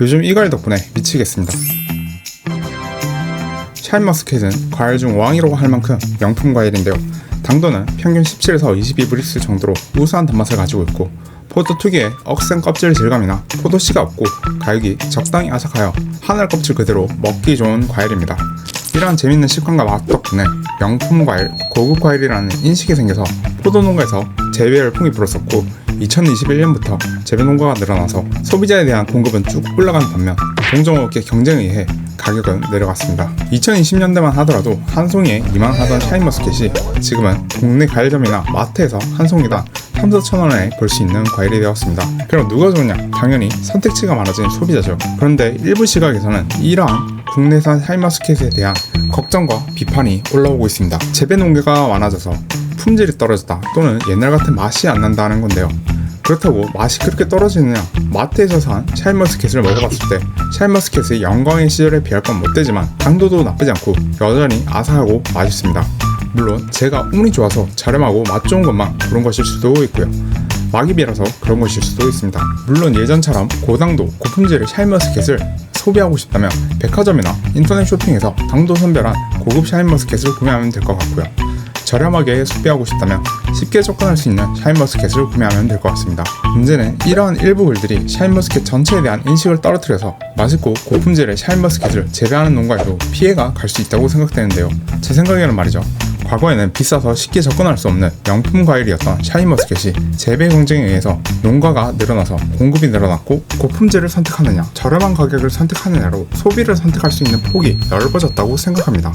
요즘 이 과일 덕분에 미치겠습니다. 샤인머스켓은 과일 중 왕이라고 할 만큼 명품 과일인데요. 당도는 평균 17에서 22브릭스 정도로 우수한 단맛을 가지고 있고 포도 특유의 억센 껍질 질감이나 포도씨가 없고 가육이 적당히 아삭하여 하늘 껍질 그대로 먹기 좋은 과일입니다. 이러한 재밌는 식감과 맛 덕분에 명품 과일, 고급 과일이라는 인식이 생겨서 포도 농가에서 재배 열풍이 불었었고 2021년부터 재배 농가가 늘어나서 소비자에 대한 공급은 쭉 올라가는 반면 동종업계 경쟁에 의해 가격은 내려갔습니다. 2020년대만 하더라도 한 송이에 2만 하던 샤인머스켓이 지금은 국내 과일점이나 마트에서 한 송이당 3, 4천 원에 볼 수 있는 과일이 되었습니다. 그럼 누가 좋냐? 당연히 선택지가 많아진 소비자죠. 그런데 일부 시각에서는 이러한 국내산 샤인머스켓에 대한 걱정과 비판이 올라오고 있습니다. 재배 농가가 많아져서 품질이 떨어졌다 또는 옛날 같은 맛이 안 난다는 건데요. 그렇다고 맛이 그렇게 떨어지느냐? 마트에서 산 샤인머스켓을 먹어봤을 때 샤인머스켓의 영광의 시절에 비할 건 못되지만 당도도 나쁘지 않고 여전히 아삭하고 맛있습니다. 물론 제가 운이 좋아서 저렴하고 맛 좋은 것만 고른 것일 수도 있고요. 막입이라서 그런 것일 수도 있습니다. 물론 예전처럼 고당도 고품질의 샤인머스켓을 소비하고 싶다면 백화점이나 인터넷 쇼핑에서 당도 선별한 고급 샤인머스켓을 구매하면 될 것 같고요. 저렴하게 소비하고 싶다면 쉽게 접근할 수 있는 샤인머스켓을 구매하면 될 것 같습니다. 문제는 이러한 일부 글들이 샤인머스켓 전체에 대한 인식을 떨어뜨려서 맛있고 고품질의 샤인머스켓을 재배하는 농가에도 피해가 갈 수 있다고 생각되는데요. 제 생각에는 말이죠. 과거에는 비싸서 쉽게 접근할 수 없는 명품 과일이었던 샤인머스켓이 재배 경쟁에 의해서 농가가 늘어나서 공급이 늘어났고 고품질을 선택하느냐 저렴한 가격을 선택하느냐로 소비를 선택할 수 있는 폭이 넓어졌다고 생각합니다.